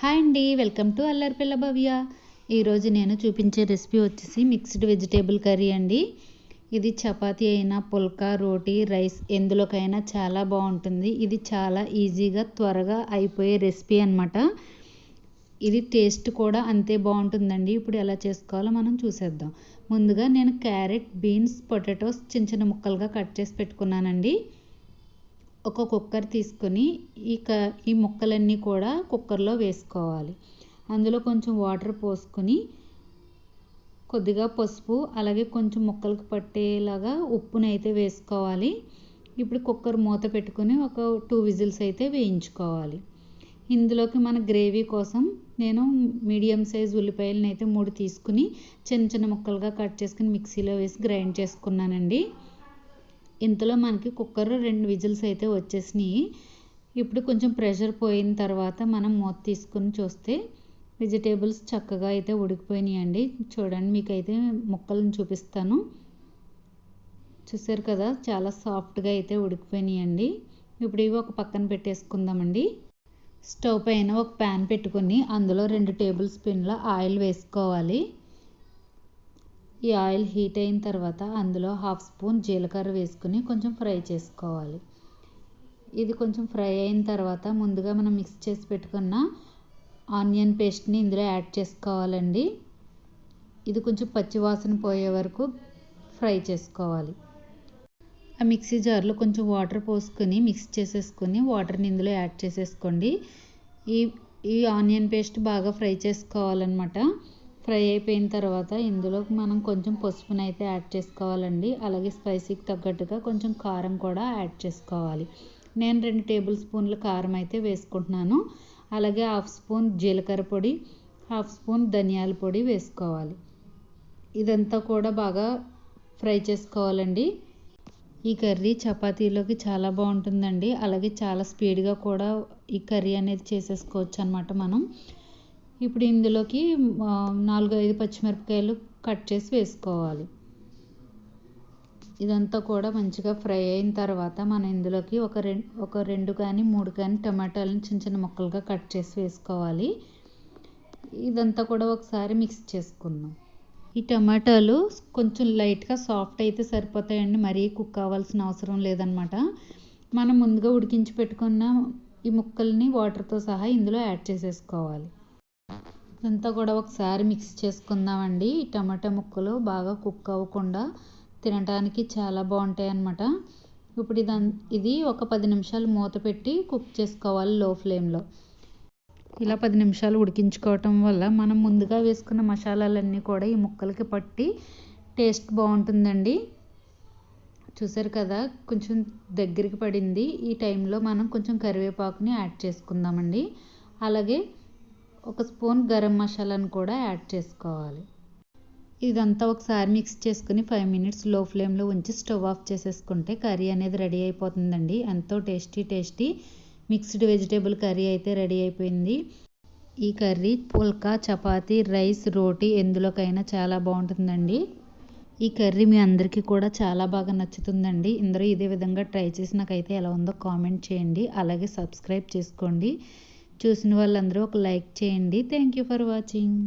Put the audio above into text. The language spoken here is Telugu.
హాయ్ అండి వెల్కమ్ టు అల్లరిపిల్ల భవ్య. ఈరోజు నేను చూపించే రెసిపీ వచ్చేసి మిక్స్డ్ వెజిటేబుల్ కర్రీ అండి. ఇది చపాతీ అయినా పుల్కా రోటీ రైస్ ఎందులోకైనా చాలా బాగుంటుంది. ఇది చాలా ఈజీగా త్వరగా అయిపోయే రెసిపీ అనమాట ఇది టేస్ట్ కూడా అంతే బాగుంటుందండి. ఇప్పుడు ఎలా చేసుకోవాలో మనం చూసేద్దాం. ముందుగా నేను క్యారెట్ బీన్స్ పొటాటోస్ చిన్న చిన్న ముక్కలుగా కట్ చేసి పెట్టుకున్నానండి. ఒక కుక్కర్ తీసుకొని ఈ క ఈ ముక్కలన్నీ కూడా కుక్కర్లో వేసుకోవాలి. అందులో కొంచెం వాటర్ పోసుకొని కొద్దిగా పసుపు అలాగే కొంచెం ముక్కలకు పట్టేలాగా ఉప్పునైతే వేసుకోవాలి. ఇప్పుడు కుక్కర్ మూత పెట్టుకొని ఒక టూ విజిల్స్ అయితే వేయించుకోవాలి. ఇందులోకి మన గ్రేవీ కోసం నేను మీడియం సైజ్ ఉల్లిపాయలను అయితే మూడు తీసుకుని చిన్న చిన్న ముక్కలుగా కట్ చేసుకుని మిక్సీలో వేసి గ్రైండ్ చేసుకున్నానండి. ఇంతలో మనకి కుక్కర్ రెండు విజిల్స్ అయితే వచ్చేసినాయి. ఇప్పుడు కొంచెం ప్రెషర్ పోయిన తర్వాత మనం మూత తీసుకుని చూస్తే వెజిటేబుల్స్ చక్కగా అయితే ఉడికిపోయినాయి అండి చూడండి మీకు అయితే ముక్కలను చూపిస్తాను. చూసారు కదా చాలా సాఫ్ట్గా అయితే ఉడికిపోయినాయి అండి ఇప్పుడు ఇవి ఒక పక్కన పెట్టేసుకుందామండి. స్టవ్ పైన ఒక ప్యాన్ పెట్టుకొని అందులో రెండు టేబుల్ స్పూన్ల ఆయిల్ వేసుకోవాలి. ఈ ఆయిల్ హీట్ అయిన తర్వాత అందులో హాఫ్ స్పూన్ జీలకర్ర వేసుకుని కొంచెం ఫ్రై చేసుకోవాలి. ఇది కొంచెం ఫ్రై అయిన తర్వాత ముందుగా మనం మిక్స్ చేసి పెట్టుకున్న ఆనియన్ పేస్ట్ని ఇందులో యాడ్ చేసుకోవాలండి. ఇది కొంచెం పచ్చివాసన పోయే వరకు ఫ్రై చేసుకోవాలి. ఆ మిక్సీ జార్లో కొంచెం వాటర్ పోసుకొని మిక్స్ చేసేసుకొని వాటర్ని ఇందులో యాడ్ చేసేసుకోండి. ఈ ఈ ఆనియన్ పేస్ట్ బాగా ఫ్రై చేసుకోవాలన్నమాట. ఫ్రై అయిపోయిన తర్వాత ఇందులో మనం కొంచెం పసుపును అయితే యాడ్ చేసుకోవాలండి. అలాగే స్పైసీకి తగ్గట్టుగా కొంచెం కారం కూడా యాడ్ చేసుకోవాలి. నేను రెండు టేబుల్ స్పూన్ల కారం అయితే వేసుకుంటున్నాను. అలాగే హాఫ్ స్పూన్ జీలకర్ర పొడి హాఫ్ స్పూన్ ధనియాల పొడి వేసుకోవాలి. ఇదంతా కూడా బాగా ఫ్రై చేసుకోవాలండి. ఈ కర్రీ చపాతీలోకి చాలా బాగుంటుందండి. అలాగే చాలా స్పీడ్గా కూడా ఈ కర్రీ అనేది చేసేసుకోవచ్చు అనమాట మనం. ఇప్పుడు ఇందులోకి నాలుగు ఐదు పచ్చిమిరపకాయలు కట్ చేసి వేసుకోవాలి. ఇదంతా కూడా మంచిగా ఫ్రై అయిన తర్వాత మనం ఇందులోకి ఒక రెండు ఒక రెండు కానీ మూడు కానీ టమాటాలను చిన్న చిన్న ముక్కలుగా కట్ చేసి వేసుకోవాలి. ఇదంతా కూడా ఒకసారి మిక్స్ చేసుకుందాం. ఈ టమాటాలు కొంచెం లైట్గా సాఫ్ట్ అయితే సరిపోతాయండి. మరీ కుక్ అవ్వాల్సిన అవసరం లేదనమాట మనం ముందుగా ఉడికించి పెట్టుకున్న ఈ ముక్కల్ని వాటర్తో సహా ఇందులో యాడ్ చేసేసుకోవాలి. ఇదంతా కూడా ఒకసారి మిక్స్ చేసుకుందామండి. ఈ టమాటా ముక్కలు బాగా కుక్ అవ్వకుండా తినడానికి చాలా బాగుంటాయి అన్నమాట ఇప్పుడు ఇదం ఇది ఒక పది నిమిషాలు మూత పెట్టి కుక్ చేసుకోవాలి లో ఫ్లేమ్లో. ఇలా పది నిమిషాలు ఉడికించుకోవటం వల్ల మనం ముందుగా వేసుకున్న మసాలాలన్నీ కూడా ఈ ముక్కలకి పట్టి టేస్ట్ బాగుంటుందండి. చూసారు కదా కొంచెం దగ్గరికి పడింది. ఈ టైంలో మనం కొంచెం కరివేపాకుని యాడ్ చేసుకుందామండి. అలాగే ఒక స్పూన్ గరం మసాలాను కూడా యాడ్ చేసుకోవాలి. ఇదంతా ఒకసారి మిక్స్ చేసుకుని ఫైవ్ మినిట్స్లో ఫ్లేమ్లో ఉంచి స్టవ్ ఆఫ్ చేసేసుకుంటే కర్రీ అనేది రెడీ అయిపోతుందండి. ఎంతో tasty tasty mixed vegetable curry అయితే రెడీ అయిపోయింది. ఈ కర్రీ పుల్కా చపాతీ రైస్ రోటీ ఎందులోకైనా చాలా బాగుంటుందండి. ఈ కర్రీ మీ అందరికీ కూడా చాలా బాగా నచ్చుతుందండి. ఇందరూ ఇదే విధంగా ట్రై చేసి నాకైతే ఎలా ఉందో కామెంట్ చేయండి. అలాగే సబ్స్క్రైబ్ చేసుకోండి. చూసిన వాళ్ళందరూ ఒక లైక్ చేయండి. Thank you for watching